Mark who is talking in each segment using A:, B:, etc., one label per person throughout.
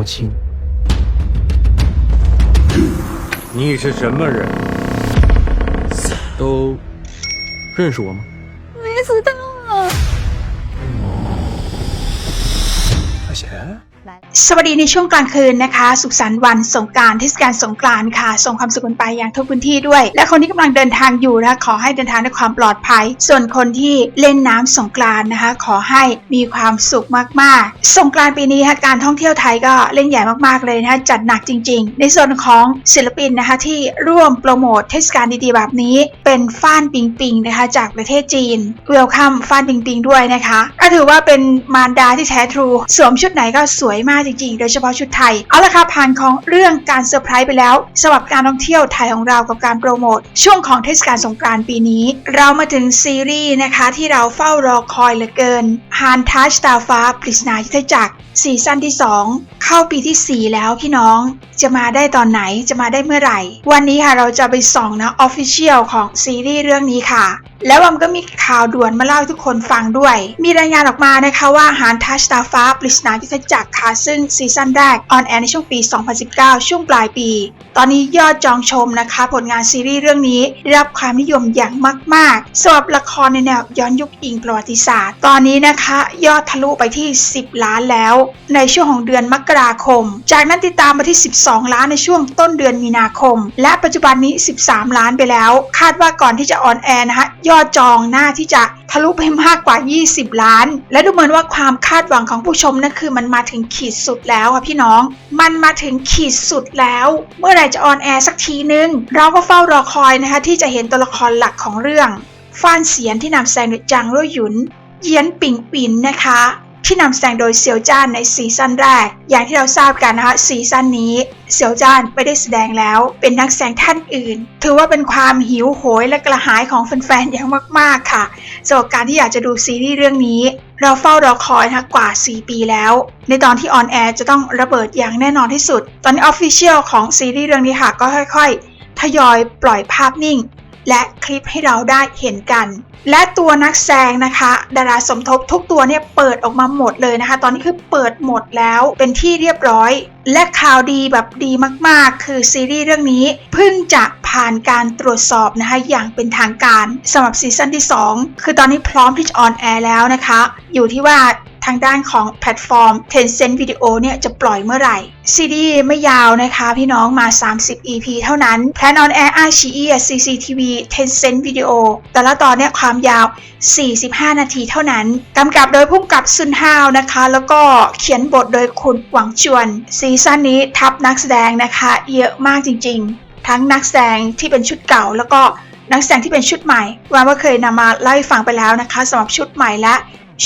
A: 不清。你是什么人？都认识我吗？
B: 没死到啊。
A: 大贤，
C: สวัสดีในช่วงกลางคืนนะคะ สุขสันต์วันสงการเทศกาลสงกรานต์ค่ะ ส่งความสุขกันไปยังทุกพื้นที่ด้วย และคนที่กำลังเดินทางอยู่นะคะขอให้เดินทางด้วยความปลอดภัย ส่วนคนที่เล่นน้ำสงกรานต์นะคะ ขอให้มีความสุขมากๆ สงกรานต์ปีนี้ค่ะการท่องเที่ยวไทยก็เล่นใหญ่มากๆเลยนะคะจัดหนักจริง ๆ ในส่วนของศิลปินนะคะที่ร่วมโปรโมทเทศกาลดีๆแบบนี้ เป็นฟ้านปิงปิงนะคะจากประเทศจีนเวลคัมฟ้านปิงปิงด้วยนะคะก็ถือว่าเป็นมารดาที่แท้ทรู สวมชุดไหนก็สวยมากจริงๆ โดยเฉพาะชุดไทย เอาละค่ะผ่านของเรื่องการเซอร์ไพรส์ไปแล้วสำหรับการท่องเที่ยวไทยของเรากับการโปรโมทช่วงของเทศกาลสงกรานต์ปีนี้ เรามาถึงซีรีส์นะคะที่เราเฝ้ารอคอยเหลือเกินฮานทัชตาฟ้าปริศนายุทธจักรซีซั่นที่ 2 เข้าปีที่ 4 แล้วพี่น้อง จะมาได้ตอนไหนจะมาได้เมื่อไหร่ วันนี้ค่ะเราจะไปส่องนะออฟฟิเชียลของซีรีส์เรื่องนี้ค่ะ แล้วมันก็มีข่าวด่วนมาเล่าให้ทุกคนฟังด้วย มีรายงานออกมานะคะว่าหานทัชตาฟ้าปริศนายุทธจักรค่ะซึ่งซีซั่นแรกออนแอร์ในช่วงปี 2019 ช่วงปลายปี ตอนนี้ยอดจองชมนะคะ ผลงานซีรีส์เรื่องนี้ได้รับความนิยมอย่างมากๆสำหรับละครในแนวย้อนยุคอิงประวัติศาสตร์ ตอนนี้นะคะ ยอดทะลุไปที่ 10 ล้านแล้ว ในช่วงของเดือนมกราคม จากนั้นติดตามมาที่ 12 ล้านในช่วงต้นเดือนมีนาคม และปัจจุบันนี้ 13 ล้านไปแล้ว คาดว่าก่อนที่จะออนแอร์นะคะยอดจองหน้าที่จะทะลุไปมากกว่า 20 ล้าน และดูเหมือนว่าความคาดหวังของผู้ชมนั่นคือมันมาถึงขีดสุดแล้วค่ะพี่น้อง มันมาถึงขีดสุดแล้ว เมื่อไหร่จะออนแอร์สักทีนึง เราก็เฝ้ารอคอยนะคะที่จะเห็นตัวละครหลักของเรื่องฟ้านเสียนที่นำแสดงโดยจางรุ่ยหยุนเยียนปิงปินนะคะ ที่นำแสดงโดยเซียวจ้านในซีซั่นแรก อย่างที่เราทราบกันนะคะซีซั่นนี้เซียวจ้านไม่ได้แสดงแล้ว เป็นนักแสดงท่านอื่น ถือว่าเป็นความหิวโหยและกระหายของแฟนๆอย่างมากๆค่ะสำหรับการที่อยากจะดูซีรีส์เรื่องนี้ เราเฝ้ารอคอยนะกว่า 4 ปีแล้ว ในตอนที่ออนแอร์จะต้องระเบิดอย่างแน่นอนที่สุด ตอนนี้ออฟฟิเชียลของซีรีส์เรื่องนี้ค่ะก็ค่อย ๆ ทยอยปล่อยภาพนิ่ง และคลิปให้เราได้เห็นกัน และตัวนักแสดงนะคะ ดาราสมทบทุกตัวเนี่ยเปิดออกมาหมดเลยนะคะ ตอนนี้คือเปิดหมดแล้วเป็นที่เรียบร้อย และข่าวดีแบบดีมากๆ คือซีรีส์เรื่องนี้เพิ่งจะผ่านการตรวจสอบนะคะ อย่างเป็นทางการสำหรับซีซั่นที่ 2 คือตอนนี้พร้อมที่จะออนแอร์แล้วนะคะ อยู่ที่ว่า ทางด้านของแพลตฟอร์ม Tencent Video เนี่ยจะปล่อยเมื่อไหร่ ซีรีส์ไม่ยาวนะคะพี่น้องมา 30 EP เท่านั้นแพลนออนแอร์ i ชีอี CCTV Tencent Video แต่ละตอนเนี่ยความยาว 45 นาทีเท่านั้นกำกับโดยผู้กำกับซุนฮาวนะคะ แล้วก็เขียนบทโดยคุณหวังจวน ซีซั่นนี้ทับนักแสดงนะคะ เยอะมากจริง ๆ ทั้งนักแสดงที่เป็นชุดเก่าแล้วก็นักแสดงที่เป็นชุดใหม่ว่าว่าเคยนำมาเล่าให้ฟังไปแล้วนะคะสำหรับชุดใหม่และ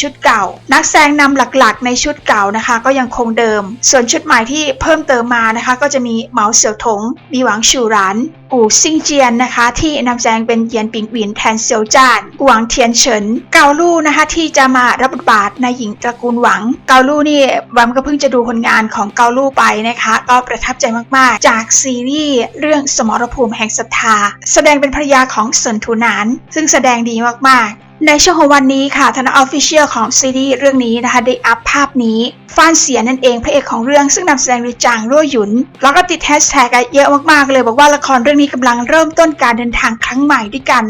C: ชุดเก่า นักแสดงนำหลักๆ ในชุดเก่านะคะ ก็ยังคงเดิม ส่วนชุดใหม่ที่เพิ่มเติมมานะคะ ก็จะมีเหมาเสี่ยวถง มีหวังชูหรานอู่ซิงเจียนนะคะ ที่นำแสดงเป็นเยียนปิงหวินแทนเซียวจ้านหวังเทียนเฉินเกาลู่นะคะที่จะมารับบทบาทในหญิงตระกูลหวัง เกาลู่นี่วัมก็เพิ่งจะดูผลงานของเกาลู่ไปนะคะ ก็ประทับใจมากๆ จากซีรีส์เรื่องสมรภูมิแห่งศรัทธา แสดงเป็นภรรยาของเซินทูนาน ซึ่งแสดงดีมากๆ ในช่วงของวันนี้ค่ะทางออฟฟิเชียลของซีรีส์เรื่องนี้นะคะ ได้อัพภาพนี้ฟานเสียนั่นเองพระเอกของเรื่องซึ่งนำแสดงโดยจางรั่วหยุน แล้วก็ติดแฮชแท็กเยอะมากๆเลย บอกว่าละครเรื่องนี้กำลังเริ่มต้นการเดินทางครั้งใหม่ด้วยกัน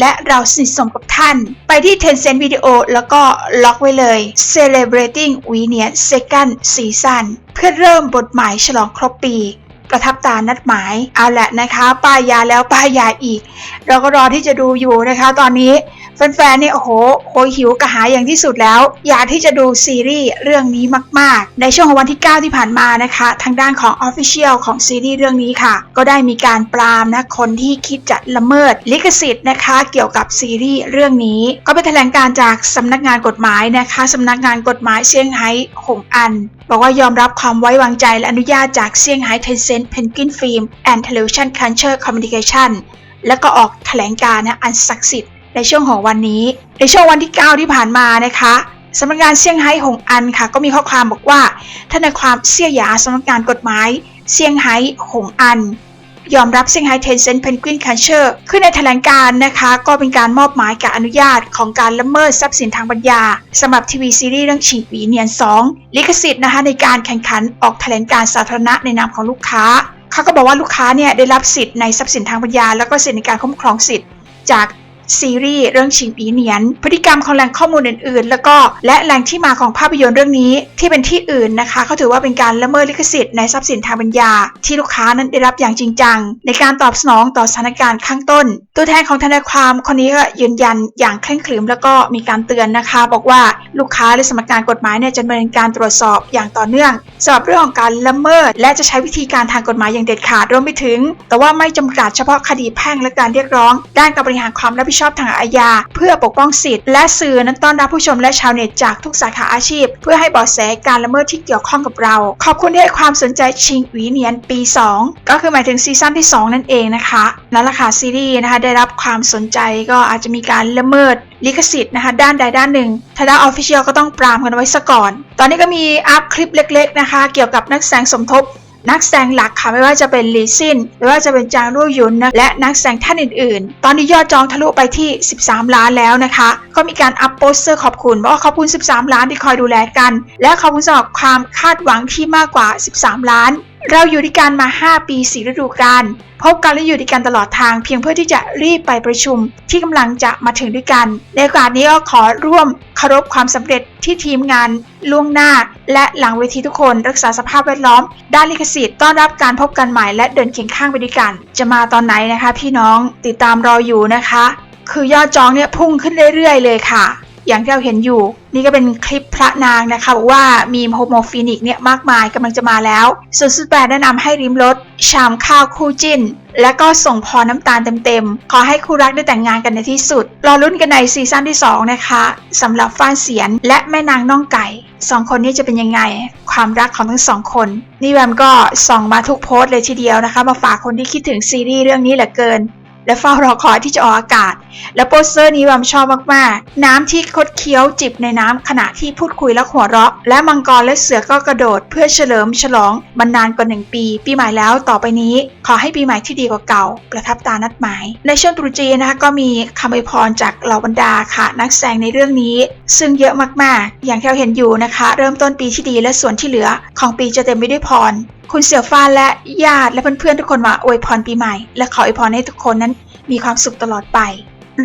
C: และเราสนิทสนมกับท่าน ไปที่ Tencent Video แล้วก็ล็อกไว้เลย Celebrating w e n i a Second Season เพื่อเริ่มบทใหม่ฉลองครบปีประทับตานัดหมาย เอาแหละนะคะ ป้ายยาแล้วป้ายยาอีก เราก็รอที่จะดูอยู่นะคะ ตอนนี้ แฟนๆเนี่ยโอ้โหโหยหิวกระหายอย่างที่สุดแล้ว อยากที่จะดูซีรีส์เรื่องนี้มาก ๆ ในช่วงของวันที่ 9 ที่ผ่านมานะคะ ทางด้านของ Official ของซีรีส์เรื่องนี้ค่ะ ก็ได้มีการปรามนะคนที่คิดจะละเมิดลิขสิทธิ์นะคะ เกี่ยวกับซีรีส์เรื่องนี้ ก็เป็นแถลงการจากสำนักงานกฎหมายนะคะสำนักงานกฎหมายเซี่ยงไฮ้หงอันบอกว่ายอมรับความไว้วางใจและอนุญาตจากเซี่ยงไฮ้ Tencent Penguin Film and Television Culture Communication แล้วก็ออกแถลงการณ์นะอันศักดิ์สิทธิ์ ในช่วงของวันนี้ ในช่วงวันที่ 9 ที่ผ่านมานะคะสำนักงานเซี่ยงไฮ้หงอันค่ะ ก็มีข้อความบอกว่าทนายความเสี่ยหยาสำนักงานกฎหมายเซี่ยงไฮ้หงอัน ยอมรับเซี่ยงไฮ้เทนเซ็นต์เพนกวินคันเชอร์ขึ้นในแถลงการ์นะคะ ก็เป็นการมอบหมายการอนุญาตของการละเมิดทรัพย์สินทางปัญญาสำหรับทีวีซีรีส์เรื่องชิงหวีเนียน 2 ลิขสิทธิ์นะคะในการแข่งขันออกแถลงการสาธารณะในนามของลูกค้าเขาก็บอกว่าลูกค้าเนี่ยได้รับสิทธิ์ในทรัพย์สินทางปัญญา แล้วก็สิทธิในการคุ้มครองสิทธิ์จาก ซีรีส์เรื่องชิงปีเนียน พฤติกรรมของแหล่งข้อมูลอื่นๆ แล้วก็และแหล่งที่มาของภาพยนตร์เรื่องนี้ที่เป็นที่อื่นนะคะเขาถือว่าเป็นการละเมิดลิขสิทธิ์ในทรัพย์สินทางปัญญา ที่ลูกค้านั้นได้รับอย่างจริงจัง ในการตอบสนองต่อสถานการณ์ข้างต้น ตัวแทนของทนายความคนนี้ก็ยืนยันอย่างเคร่งขรึมแล้วก็มีการเตือนนะคะ บอกว่าลูกค้าและสำนักานกฎหมายเนี่ยจะดำเนินการตรวจสอบอย่างต่อเนื่องสำหรับเรื่องของการละเมิด และจะใช้วิธีการทางกฎหมายอย่างเด็ดขาดรวมไปถึง แต่ว่าไม่จำกัดเฉพาะคดีแพ่งและการเรียกร้อง ด้านการบริหารความรับผิดชอบทางอาญา เพื่อปกป้องสิทธิ์และสื่อนั้นต้อนรับผู้ชมและชาวเน็ตจากทุกสาขาอาชีพ เพื่อให้บาะแสการละเมิดที่เกี่ยวข้องกับเรา ขอบคุณที่ให้ความสนใจชิงหวีเนียนปี 2 ก็คือหมายถึงซีซั่นที่ 2 นั่นเองนะคะนั่นแหละค่ะซีรีส์นะคะได้รับความสนใจก็อาจจะมีการละเมิดลิขสิทธิ์นะคะด้านใดด้านหนึ่งทางด้านออฟฟิเชียลก็ต้องปรามกันไว้ซะก่อน ตอนนี้ก็มีอัพคลิปเล็ก ๆนะคะ เกี่ยวกับนักแสดงสมทบ นักแสดงหลักค่ะไม่ว่าจะเป็นลีซินไม่ว่าจะเป็นจางรู่ยยุนนะและนักแสดงท่านอื่นๆ ตอนนี้ยอดจองทะลุไปที่ 13 ล้านแล้วนะคะ ก็มีการอัพโปสเตอร์ขอบคุณว่าขอบคุณ 13 ล้านที่คอยดูแลกัน และขอบคุณสำหรับความคาดหวังที่มากกว่า 13 ล้าน เราอยู่ด้วยกันมา 5 ปี4ฤดูกาลพบกันและอยู่ด้วยกันตลอดทาง เพียงเพื่อที่จะรีบไปประชุม ที่กำลังจะมาถึงด้วยกัน ในโอกาสนี้ก็ขอร่วมเคารพความสำเร็จที่ทีมงานล่วงหน้า และหลังเวทีทุกคนรักษาสภาพแวดล้อม ด้านลิขสิทธิ์ต้อนรับการพบกันใหม่และเดินเคียงข้างไปด้วยกัน จะมาตอนไหนนะคะ พี่น้องติดตามรออยู่นะคะ คือยอดจองเนี่ยพุ่งขึ้นเรื่อยๆ เลยค่ะ อย่างที่เราเห็นอยู่ นี่ก็เป็นคลิปพระนางนะคะบอกว่ามีโฮโมฟินิกเนี่ยมากมายกำลังจะมาแล้วส่วนสุดแปดแนะนำให้ริมรสชามข้าวคู่จิ้น และก็ส่งพรน้ำตาลเต็มๆ ขอให้คู่รักได้แต่งงานกันในที่สุด รอลุ้นกันในซีซั่นที่ 2 นะคะสำหรับฟ้านเสียนและแม่นางน้องไก่สองคนนี้จะเป็นยังไง ความรักของทั้งสองคน นี่แวมก็ส่องมาทุกโพสต์เลยทีเดียวนะคะ มาฝากคนที่คิดถึงซีรีส์เรื่องนี้เหลือเกิน และเฝ้ารอคอยที่จะออกอากาศ และโปสเตอร์นี้วามชอบมากๆ น้ำที่คดเคี้ยวจิบในน้ำขณะที่พูดคุยและหัวเราะ และมังกรและเสือก็กระโดด เพื่อเฉลิมฉลองมันนานกว่าหนึ่งปี ปีใหม่แล้วต่อไปนี้ ขอให้ปีใหม่ที่ดีกว่าเก่า ประทับตานัดหมาย ในช่วงตรุษจีนนะคะก็มีคำอวยพรจากเหล่าบรรดาค่ะ นักแสดงในเรื่องนี้ ซึ่งเยอะมากๆ อย่างที่เราเห็นอยู่นะคะ เริ่มต้นปีที่ดีและส่วนที่เหลือ ของปีจะเต็มไปด้วยพร คุณเสี่ยวฟ้านและญาติและเพื่อนๆทุกคนมาอวยพรปีใหม่ และขออวยพรให้ทุกคนนั้นมีความสุขตลอดไป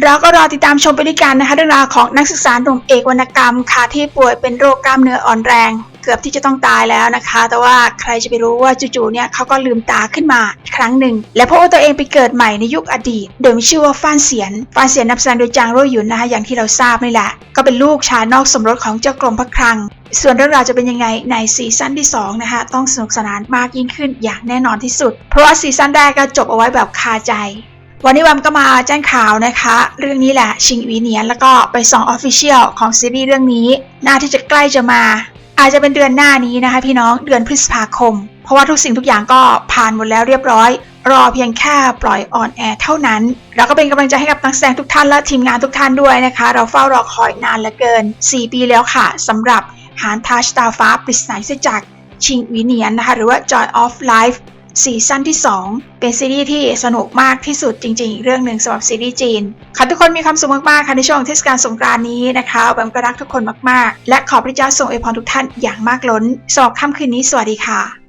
C: เราก็รอติดตามชมไปด้วยกันนะคะเรื่องราวของนักศึกษาหนุ่มเอกวรรณกรรมค่ะที่ป่วยเป็นโรคกล้ามเนื้ออ่อนแรง เกือบที่จะต้องตายแล้วนะคะ แต่ว่าใครจะไปรู้ว่าจู่ๆเนี่ยเขาก็ลืมตาขึ้นมาอีกครั้งหนึ่ง และพบว่าตัวเองไปเกิดใหม่ในยุคอดีต โดยมีชื่อว่าฟ้านเสียนฟ้านเสียนนับแสดงโดยจางโร่หยุนนะคะอย่างที่เราทราบนี่แหละก็เป็นลูกชายนอกสมรสของเจ้ากรมพระคลัง ส่วนเรื่องราวจะเป็นยังไงในซีซั่นที่2นะคะต้องสนุกสนานมากยิ่งขึ้นอย่างแน่นอนที่สุด เพราะว่าซีซั่นแรกก็จบเอาไว้แบบคาใจ วันนี้วัมก็มาแจ้งข่าวนะคะ เรื่องนี้แหละชิงอีเนียนแล้วก็ไปส่องออฟฟิเชียลของซีรีส์เรื่องนี้ น่าที่จะใกล้จะมา อาจจะเป็นเดือนหน้านี้นะคะพี่น้องเดือนพฤษภาคม เพราะว่าทุกสิ่งทุกอย่างก็ผ่านหมดแล้วเรียบร้อยรอเพียงแค่ปล่อยออนแอร์เท่านั้น เราก็เป็นกำลังใจให้กับนักแสดงทุกท่านและทีมงานทุกท่านด้วยนะคะ เราเฝ้ารอคอยนานเหลือเกิน 4 ปีแล้วค่ะสำหรับ หานทาชตาฟ้าปริศนาเสจากชิงวิเนียนนะคะ หรือว่า Joy of Life ซีซั่นที่ 2 เป็นซีรีส์ที่สนุกมากที่สุดจริงๆเรื่องหนึ่งสำหรับซีรีส์จีน ค่ะทุกคนมีความสุขมากๆ ค่ะในช่วงเทศกาลสงกรานต์นี้นะคะแบมก็รักทุกคนมากๆ และขอพระเจ้าทรงอวยพรทุกท่านอย่างมากล้นสำหรับค่ำคืนนี้สวัสดีค่ะ